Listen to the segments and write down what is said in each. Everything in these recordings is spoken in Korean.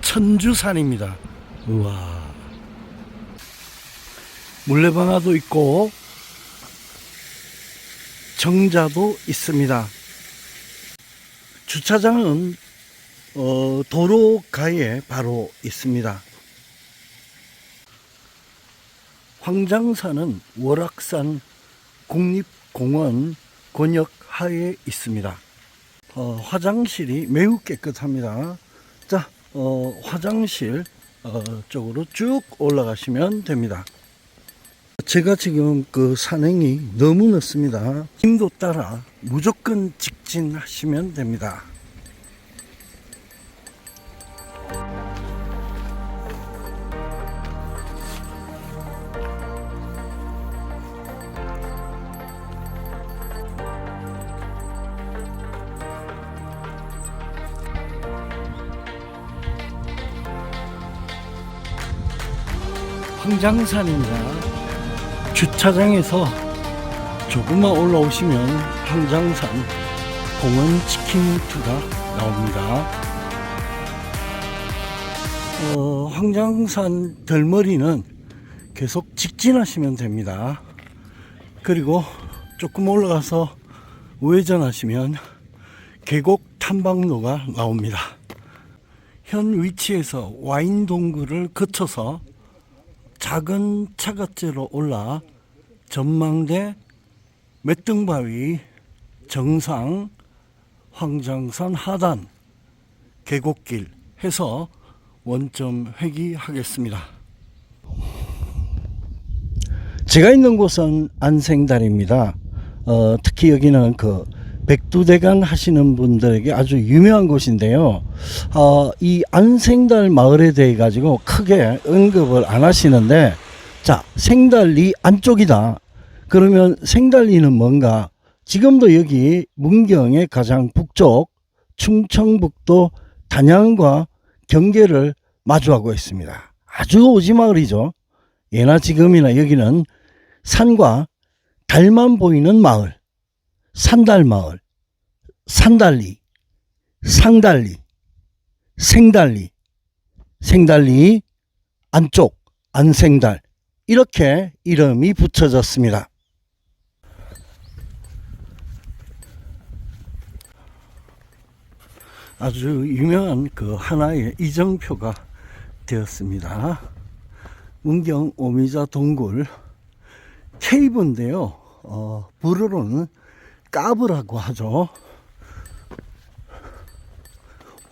천주산입니다. 우와. 물레방아도 있고 정자도 있습니다. 주차장은 어, 도로가에 바로 있습니다. 황장산은 월악산 국립공원 권역 하에 있습니다. 어, 화장실이 매우 깨끗합니다. 자, 어, 화장실 어, 쪽으로 쭉 올라가시면 됩니다. 제가 지금 그 산행이 너무 늦습니다. 힘도 따라 무조건 직진하시면 됩니다. 황장산입니다. 주차장에서 조금만 올라오시면 황장산 공원 치킨투가 나옵니다. 어, 황장산 덜머리는 계속 직진하시면 됩니다. 그리고 조금 올라가서 우회전하시면 계곡 탐방로가 나옵니다. 현 위치에서 와인 동굴을 거쳐서 작은 차갓제로 올라 전망대 맷등바위 정상 황장산 하단 계곡길 해서 원점 회귀하겠습니다. 제가 있는 곳은 안생달입니다. 어, 특히 여기는 그 백두대간 하시는 분들에게 아주 유명한 곳인데요. 어, 이 안생달 마을에 대해 가지고 크게 언급을 안 하시는데, 자, 생달리 안쪽이다. 그러면 생달리는 뭔가? 지금도 여기 문경의 가장 북쪽 충청북도 단양과 경계를 마주하고 있습니다. 아주 오지 마을이죠. 예나 지금이나 여기는 산과 달만 보이는 마을. 산달 마을, 산달리, 상달리, 생달리, 생달리, 안쪽, 안생달 이렇게 이름이 붙여졌습니다. 아주 유명한 그 하나의 이정표가 되었습니다. 문경 오미자 동굴 케이브인데요. 어, 불어로는 까브라고 하죠.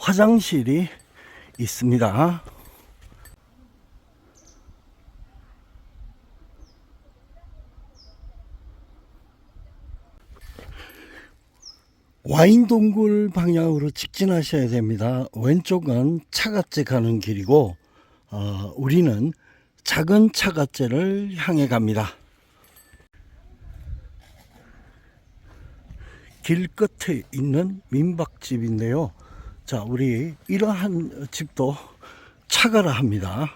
화장실이 있습니다. 와인 동굴 방향으로 직진하셔야 됩니다. 왼쪽은 차갓제 가는 길이고, 어, 우리는 작은 차갓제를 향해 갑니다. 길 끝에 있는 민박집인데요. 자, 우리 이러한 집도 차가라 합니다.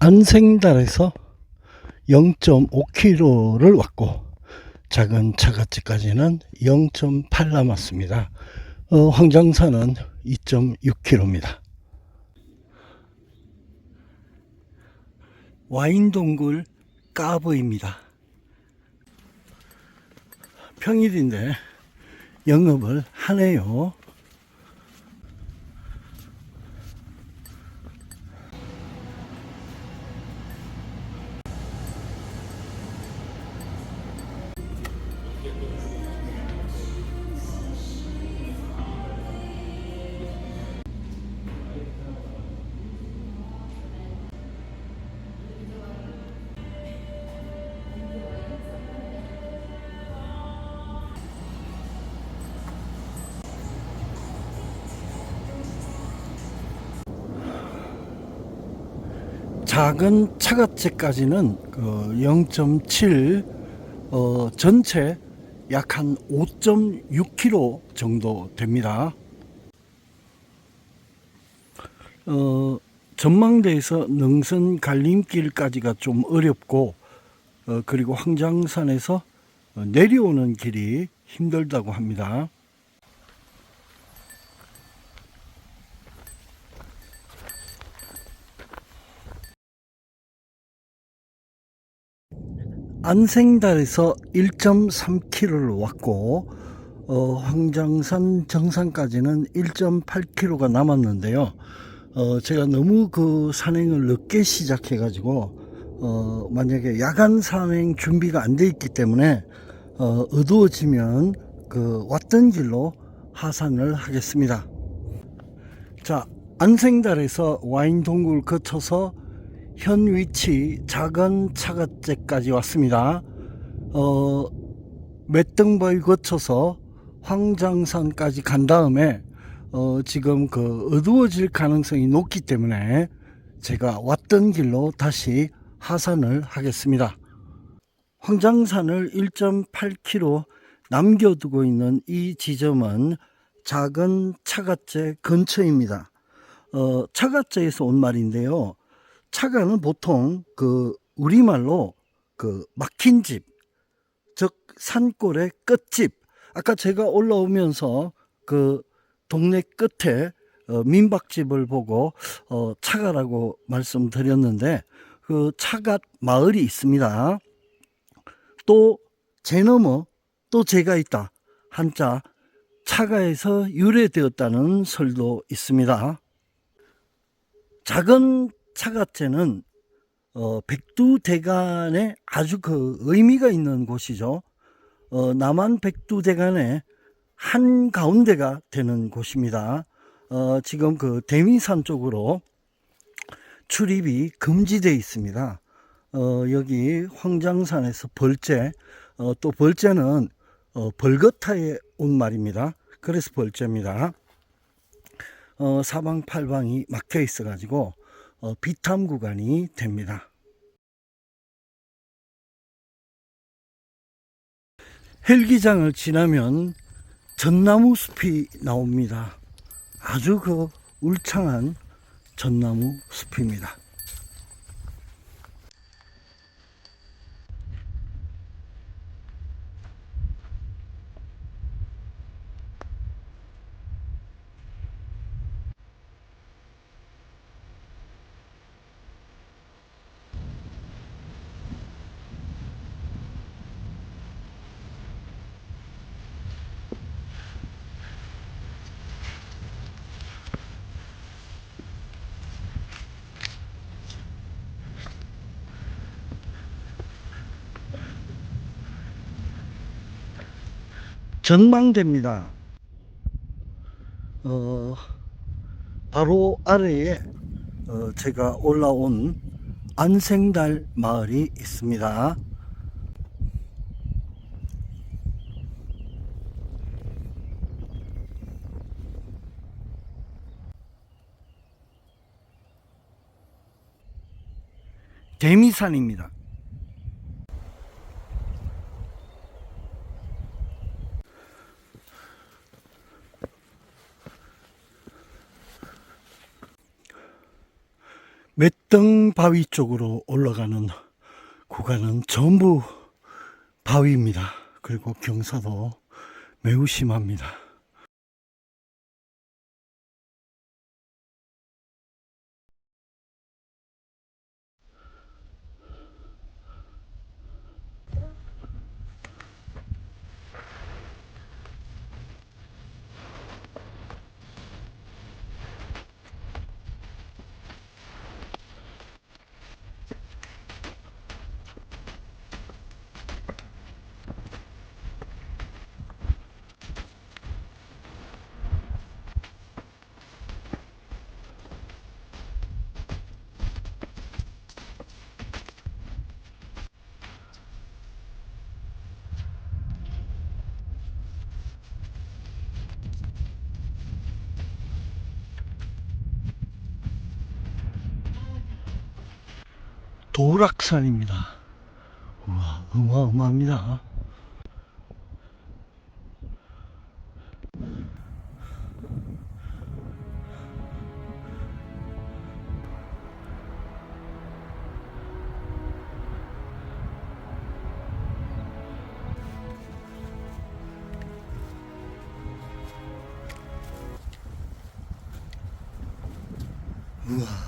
안생달에서 0.5km를 왔고 작은 차가집까지는 0.8 남았습니다. 어, 황장산은 2.6km입니다. 와인동굴 까브입니다. 평일인데 영업을 하네요. 작은 차가채까지는 그 0.7 어, 전체 약 한 5.6km 정도 됩니다. 어, 전망대에서 능선 갈림길까지가 좀 어렵고 어, 그리고 황장산에서 어, 내려오는 길이 힘들다고 합니다. 안생달에서 1.3km를 왔고 어, 황장산 정상까지는 1.8km가 남았는데요. 어, 제가 너무 그 산행을 늦게 시작해 가지고 어, 만약에 야간 산행 준비가 안 돼 있기 때문에 어, 어두워지면 그 왔던 길로 하산을 하겠습니다. 자, 안생달에서 와인 동굴 거쳐서 현 위치 작은 차가째까지 왔습니다. 어, 맷등바위 거쳐서 황장산까지 간 다음에 어, 지금 그 어두워질 가능성이 높기 때문에 제가 왔던 길로 다시 하산을 하겠습니다. 황장산을 1.8km 남겨두고 있는 이 지점은 작은 차가째 근처입니다. 어, 차가째에서 온 말인데요. 차가는 보통 그 우리말로 그 막힌 집, 즉 산골의 끝집. 아까 제가 올라오면서 그 동네 끝에 어, 민박집을 보고 어, 차가라고 말씀드렸는데 그 차갓 마을이 있습니다. 또제 너머 또 제가 있다 한자 차가에서 유래되었다는 설도 있습니다. 작은 차가째는 어, 백두대간에 아주 그 의미가 있는 곳이죠. 어, 남한 백두대간의 한 가운데가 되는 곳입니다. 어, 지금 그 대미산 쪽으로 출입이 금지되어 있습니다. 어, 여기 황장산에서 벌재, 어, 또 벌재는 어, 벌거타에 온 말입니다. 그래서 벌재입니다. 어, 사방팔방이 막혀 있어가지고 어, 비탐 구간이 됩니다. 헬기장을 지나면 전나무 숲이 나옵니다. 아주 그 울창한 전나무 숲입니다. 전망대입니다. 어, 바로 아래에 어, 제가 올라온 안생달 마을이 있습니다. 대미산입니다. 맷등 바위 쪽으로 올라가는 구간은 전부 바위입니다. 그리고 경사도 매우 심합니다. 도락산입니다. 우와, 어마어마합니다. 우와.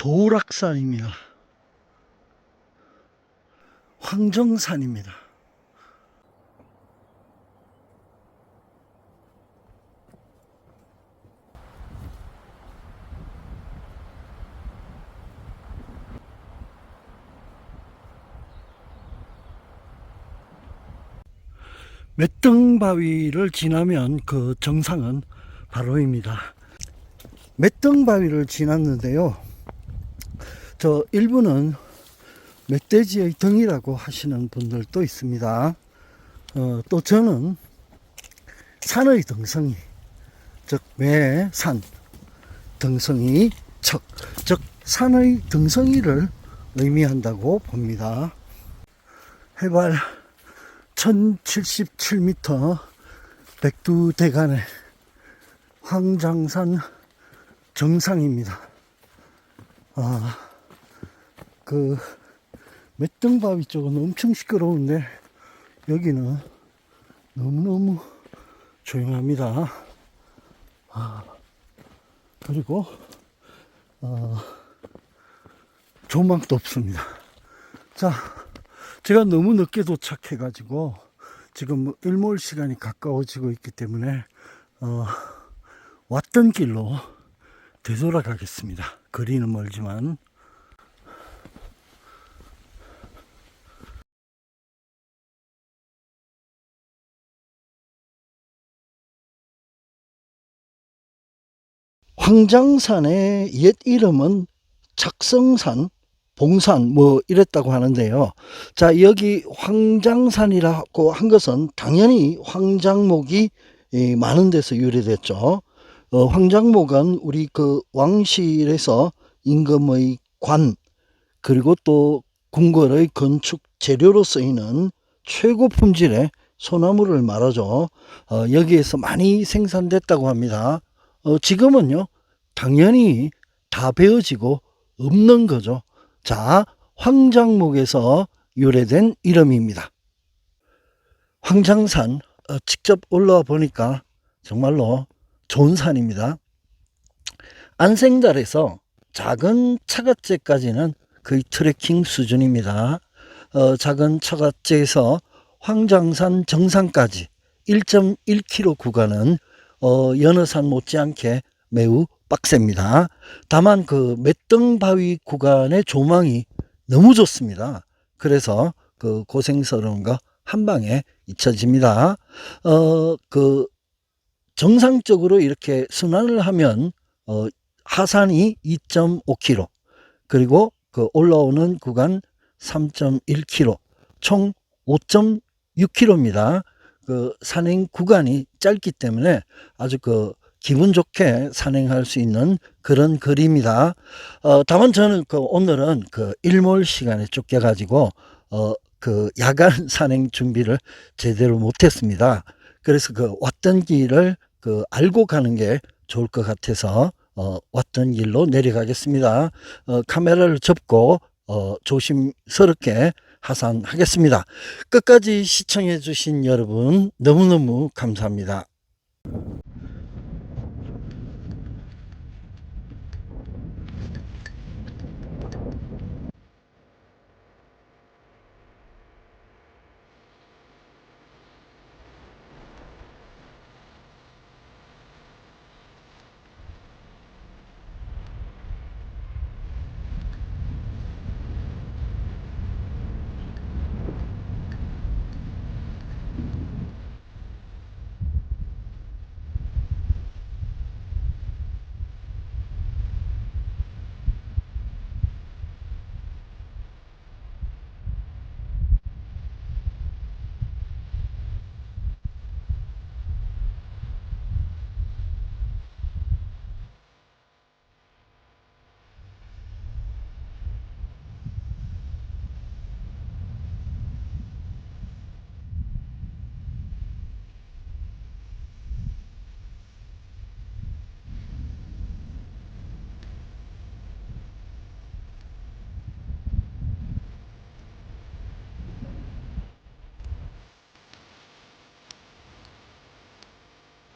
도락산입니다. 황정산입니다. 맷등바위를 지나면 그 정상은 바로입니다. 맷등바위를 지났는데요. 저 일부는 멧돼지의 등이라고 하시는 분들도 있습니다. 어, 또 저는 산의 등성이, 즉 매산 등성이 척, 즉 산의 등성이를 의미한다고 봅니다. 해발 1077m 백두대간의 황장산 정상입니다. 아, 그 맷등바위 쪽은 엄청 시끄러운데 여기는 너무너무 조용합니다. 아, 그리고 어, 조망도 없습니다. 자, 제가 너무 늦게 도착해가지고 지금 뭐 일몰 시간이 가까워지고 있기 때문에 어, 왔던 길로 되돌아가겠습니다. 거리는 멀지만 황장산의 옛 이름은 작성산, 봉산 뭐 이랬다고 하는데요. 자 여기 황장산이라고 한 것은 당연히 황장목이 이, 많은 데서 유래됐죠. 어, 황장목은 우리 그 왕실에서 임금의 관 그리고 또 궁궐의 건축 재료로 쓰이는 최고 품질의 소나무를 말하죠. 어, 여기에서 많이 생산됐다고 합니다. 어, 지금은요, 당연히 다 베어지고 없는 거죠. 자, 황장목에서 유래된 이름입니다. 황장산 어, 직접 올라와 보니까 정말로 좋은 산입니다. 안생달에서 작은 차갓제까지는 거의 트레킹 수준입니다. 어, 작은 차갓제에서 황장산 정상까지 1.1km 구간은 어, 연어산 못지않게 매우 빡셉니다. 다만 그 맷등바위 구간의 조망이 너무 좋습니다. 그래서 그 고생스러운 거 한 방에 잊혀집니다. 어, 그 정상적으로 이렇게 순환을 하면 어, 하산이 2.5km 그리고 그 올라오는 구간 3.1km 총 5.6km입니다. 그 산행 구간이 짧기 때문에 아주 그 기분 좋게 산행할 수 있는 그런 거리입니다. 어, 다만 저는 그 오늘은 그 일몰 시간에 쫓겨가지고 어, 그 야간 산행 준비를 제대로 못했습니다. 그래서 그 왔던 길을 그 알고 가는 게 좋을 것 같아서 어, 왔던 길로 내려가겠습니다. 어, 카메라를 접고 어, 조심스럽게 하산하겠습니다. 끝까지 시청해 주신 여러분 너무너무 감사합니다.